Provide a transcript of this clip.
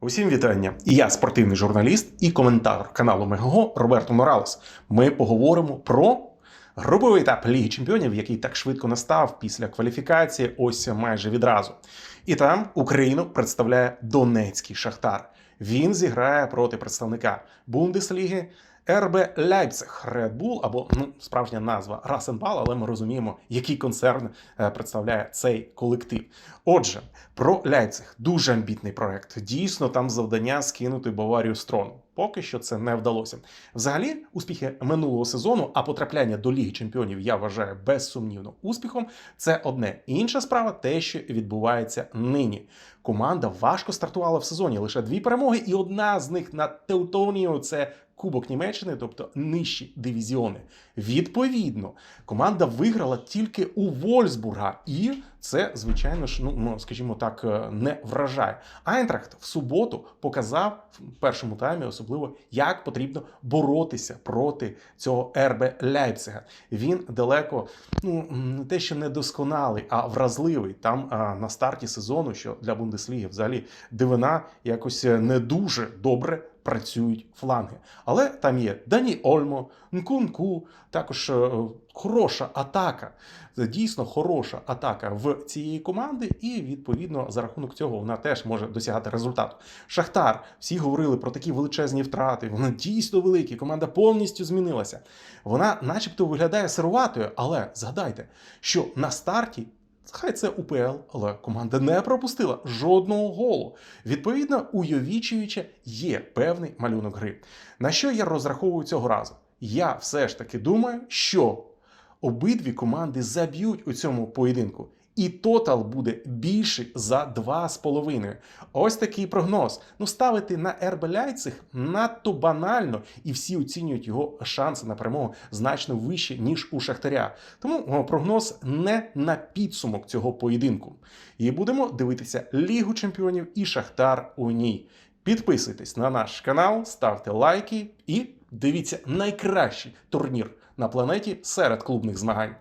Усім вітання! Я спортивний журналіст і коментатор каналу Мегаго Роберто Моралес. Ми поговоримо про груповий етап Ліги Чемпіонів, який так швидко настав після кваліфікації, ось майже відразу. І там Україну представляє Донецький Шахтар. Він зіграє проти представника Бундесліги РБ Ляйпциг Red Bull, або ну, справжня назва Расенбал, але ми розуміємо, який концерн е, представляє цей колектив. Отже, про Ляйпциг дуже амбітний проект. Дійсно, там завдання скинути Баварію з трону. Поки що це не вдалося. Взагалі, успіхи минулого сезону, а потрапляння до Ліги Чемпіонів я вважаю безсумнівно успіхом. Це одне. Інша справа те, що відбувається нині. Команда важко стартувала в сезоні. Лише дві перемоги, і одна з них над Теутонією – це Кубок Німеччини, тобто нижчі дивізіони. Відповідно, команда виграла тільки у Вольсбурга, і це, звичайно ж, ну, ну скажімо так, е, не вражає. Айнтрахт в суботу показав в першому таймі, особливо як потрібно боротися проти цього РБ Ляйпцига. Він далеко ну не те, що недосконалий, а вразливий. Там а, на старті сезону, що для Бундесліги взагалі дивина якось е, не дуже добре працюють фланги. Але там є Дані Ольмо, Нкунку, також е, хороша атака. Дійсно хороша атака в цієї команди, і відповідно за рахунок цього вона теж може досягати результату. Шахтар, всі говорили про такі величезні втрати. Вони дійсно великі. Команда повністю змінилася. Вона, начебто, виглядає сируватою, але згадайте, що на старті. Хай це УПЛ, але команда не пропустила жодного голу. Відповідно, у Йовічевича є певний малюнок гри. На що я розраховую цього разу? Я все ж таки думаю, що обидві команди заб'ють у цьому поєдинку. І тотал буде більший за 2,5. Ось такий прогноз. Ну, ставити на РБ Ляйциг надто банально, і всі оцінюють його шанси на перемогу значно вище, ніж у Шахтаря. Тому прогноз не на підсумок цього поєдинку. І будемо дивитися Лігу Чемпіонів і Шахтар у ній. Підписуйтесь на наш канал, ставте лайки і дивіться найкращий турнір на планеті серед клубних змагань.